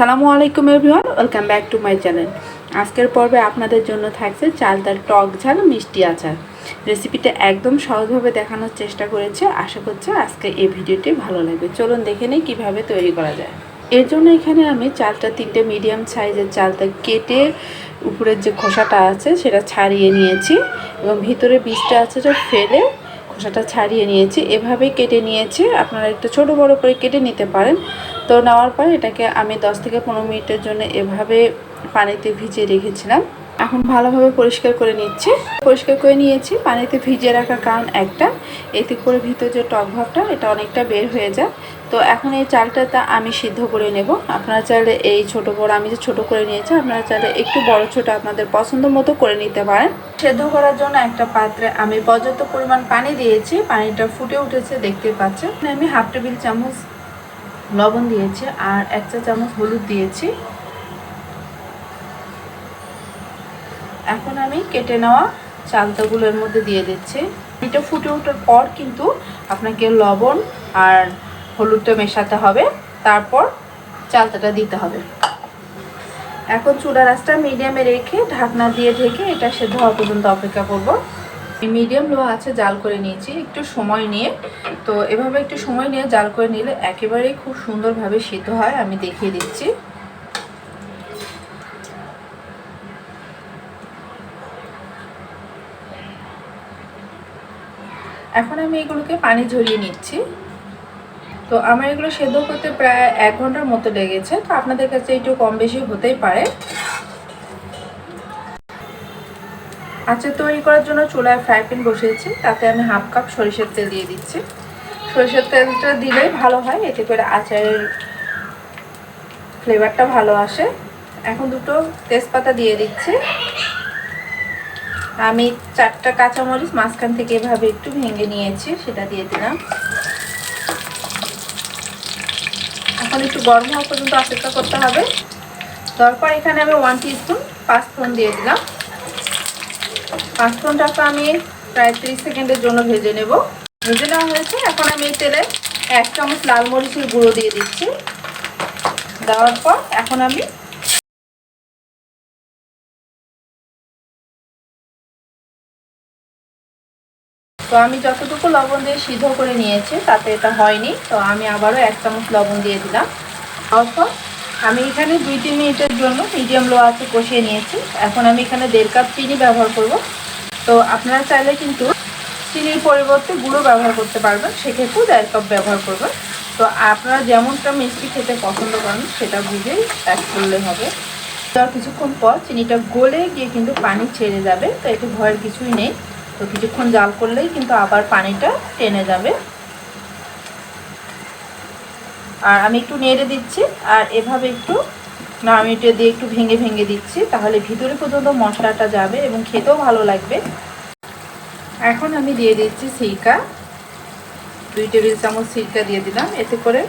আসসালামু আলাইকুম everyone, welcome back to my channel. আজকের পর্বে আপনাদের জন্য থাকছে চাল চালতার টক ঝাল মিষ্টি আচার। রেসিপিটা একদম সহজভাবে দেখানোর চেষ্টা করেছে, আশা করছি আজকে এই ভিডিওটি ভালো লাগবে। চলুন দেখে নিই কীভাবে তৈরি করা যায়। এর জন্য এখানে আমি চালটা তিনটে মিডিয়াম সাইজের চালটা কেটে উপরের যে খোসাটা আছে সেটা ছাড়িয়ে নিয়েছি এবং ভিতরে বীজটা আছে সেটা ফেলে খোসাটা ছাড়িয়ে নিয়েছি। এভাবেই কেটে নিয়েছি। আপনারা একটু ছোট বড় করে কেটে নিতে পারেন। তো নেওয়ার পর এটাকে আমি 10 থেকে পনেরো মিনিটের জন্য এভাবে পানিতে ভিজিয়ে রেখেছিলাম। এখন ভালোভাবে পরিষ্কার করে নিচ্ছি। পরিষ্কার করে নিয়েছি, পানিতে ভিজিয়ে রাখার কারণ একটা। এতে করে ভিতর যে টক ভাবটা, এটা অনেকটা বের হয়ে যায়। তো এখন এই চালটাটা আমি সিদ্ধ করে নেব। আপনারা চাইলে এই ছোট বড়, আমি যে ছোট করে নিয়েছি, আপনারা চাইলে একটু বড় ছোট আপনাদের পছন্দ মতো করে নিতে পারেন। সেদ্ধ করার জন্য একটা পাত্রে আমি পর্যাপ্ত পরিমাণ পানি দিয়েছি। পানিটা ফুটে উঠেছে, দেখতে পাচ্ছেন। আমি হাফ টেবিল চামচ লবণ দিয়েছি আর এক চা চামচ হলুদ দিয়েছি। এখন আমি কেটে নেওয়া চালতাগুলো এর মধ্যে দিয়ে দিচ্ছি। এটা ফুটে ওঠার পর কিন্তু আপনাকে লবণ আর হলুদটা মেশাতে হবে। তারপর চালতাটা দিতে হবে। এখন চূড়া রাসটা মিডিয়ামে রেখে ঢাকনা দিয়ে ঢেকে এটা সেদ্ধ হওয়া পর্যন্ত অপেক্ষা করব। মিডিয়াম লো আছে, জাল করে নিয়েছি। একটু সময় নিয়ে। তো এভাবে একটু সময় নিয়ে জাল করে নিলে একেবারেই খুব সুন্দরভাবে সিদ্ধ হয়, আমি দেখিয়ে দিচ্ছি। এখন আমি এগুলোকে পানি ঝরিয়ে নিচ্ছি। তো আমার এগুলো সেদ্ধ করতে প্রায় এক ঘণ্টার মতো লেগেছে। তো আপনাদের কাছে একটু কম বেশি হতেই পারে। আচার তৈরি করার জন্য চুলায় ফ্রাই প্যান বসিয়েছি। তাতে আমি হাফ কাপ সরিষার তেল দিয়ে দিচ্ছি। সরিষার তেলটা দিলেই ভালো হয়, এতে করে আচারের ফ্লেভারটা ভালো আসে। এখন দুটো তেজপাতা দিয়ে দিচ্ছি। আমি চারটা কাঁচামরিচ মাঝখান থেকে এভাবে একটু ভেঙে নিয়েছি, সেটা দিয়ে দিলাম। এখন একটু গরম হওয়া পর্যন্ত অপেক্ষা করতে হবে। তারপর এখানে আমি ওয়ান টিস্পুন পাঁচফোড়ন দিয়ে দিলাম। পাঁচফোড়নটাকে আমি প্রায় ত্রিশ সেকেন্ডের জন্য ভেজে নেব। ভেজে নেওয়া হয়েছে। এখন আমি এই তেলে এক চামচ লাল মরিচের গুঁড়ো দিয়ে দিচ্ছি। দেওয়ার পর এখন আমি তো আমি যতটুকু লবণ দিয়ে সিদ্ধ করে নিয়েছি, তাতে এটা হয়নি। তো আমি আবারও এক চামচ লবণ দিয়ে দিলাম। তারপর আমি এখানে দুই, তিন মিনিটের জন্য মিডিয়াম লো আছে কষিয়ে নিয়েছি। এখন আমি এখানে দেড় কাপ চিনি ব্যবহার করব। তো আপনারা চাইলে কিন্তু চিনির পরিবর্তে গুঁড়ো ব্যবহার করতে পারবেন। সেক্ষেত্রেও দেড় কাপ ব্যবহার করবেন। তো আপনারা যেমনটা মিষ্টি খেতে পছন্দ করেন, সেটা বুঝেই অ্যাড করলে হবে। তার কিছুক্ষণ পর চিনিটা গলে গিয়ে কিন্তু পানি ছেড়ে যাবে। তো এতে ভয়ের কিছুই নেই। তো কিছুক্ষণ জাল করলেই কিন্তু আবার পানিটা টেনে যাবে। আর আমি একটু নেড়ে দিচ্ছি, আর এভাবে একটু নামিটা দিয়ে একটু ভেঙে ভেঙে দিচ্ছি, তাহলে ভিতরে পর্যন্ত মশলাটা যাবে এবং খেতেও ভালো লাগবে। এখন আমি দিয়ে দিচ্ছি সিরকা। দুই টেবিল চামচ সিরকা দিয়ে দিলাম, এতে করে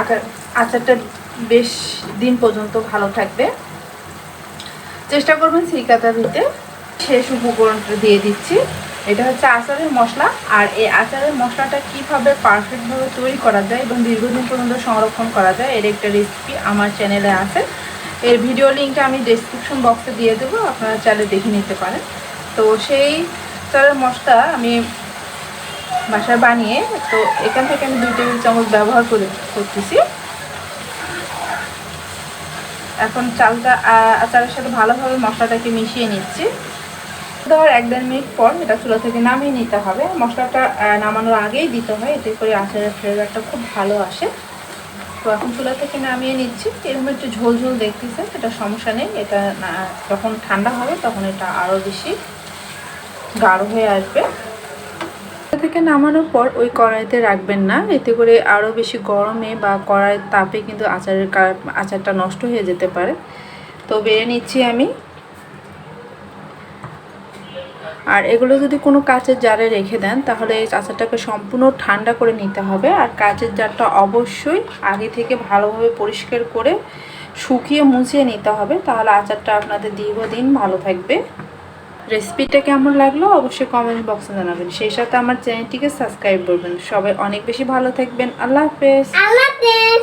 আকার, আচারটা বেশ দিন পর্যন্ত ভালো থাকবে। চেষ্টা করবেন সিরকাটা দিতে। শেষ উপকরণটা দিয়ে দিচ্ছি। এটা হচ্ছে আচারের মশলা, আর এই আচারের মশলাটা কীভাবে পারফেক্টভাবে তৈরি করা যায় এবং দীর্ঘদিন পর্যন্ত সংরক্ষণ করা যায়, এর একটা রেসিপি আমার চ্যানেলে আছে। এর ভিডিও লিঙ্কটা আমি ডিসক্রিপশন বক্সে দিয়ে দেবো, আপনারা চাইলে দেখে নিতে পারেন। তো সেই আচারের মশলা আমি বাসায় বানিয়ে, তো এখান থেকে আমি দুই টেবিল চামচ ব্যবহার করে করতেছি। এখন চালটা আচারের সাথে ভালোভাবে মশলাটাকে মিশিয়ে নিচ্ছি। দেওয়ার এক দেড় মিনিট পর এটা চুলা থেকে নামিয়ে নিতে হবে। মশলাটা নামানোর আগেই দিতে হয়। এতে করে আচারের ফ্লেভারটা খুব ভালো আসে। তো এখন চুলা থেকে নামিয়ে নিচ্ছি। এরকম একটু ঝোল ঝোল দেখতেছে, এটা সমস্যা নেই। এটা যখন ঠান্ডা হবে তখন এটা আরও বেশি গাঢ় হয়ে আসবে। থেকে নামানোর পর ওই কড়াইতে রাখবেন না। এতে করে আরও বেশি গরমে বা কড়াইয়ের তাপে কিন্তু আচারের আচারটা নষ্ট হয়ে যেতে পারে। তো বেড়ে নিচ্ছি আমি। আর এগুলো যদি কোনো কাচের জারে রেখে দেন, তাহলে এই আচারটাকে সম্পূর্ণ ঠান্ডা করে নিতে হবে। আর কাঁচের জারটা অবশ্যই আগে থেকে ভালোভাবে পরিষ্কার করে শুকিয়ে মুছিয়ে নিতে হবে, তাহলে আচারটা আপনাদের দীর্ঘদিন ভালো থাকবে। রেসিপিটা কেমন লাগল অবশ্যই কমেন্ট বক্সে জানাবেন। সেই সাথে আমার চ্যানেলটিকে সাবস্ক্রাইব করবেন। সবাই অনেক বেশি ভালো থাকবেন। আল্লাহ হাফেজ। আল্লাহ হাফেজ।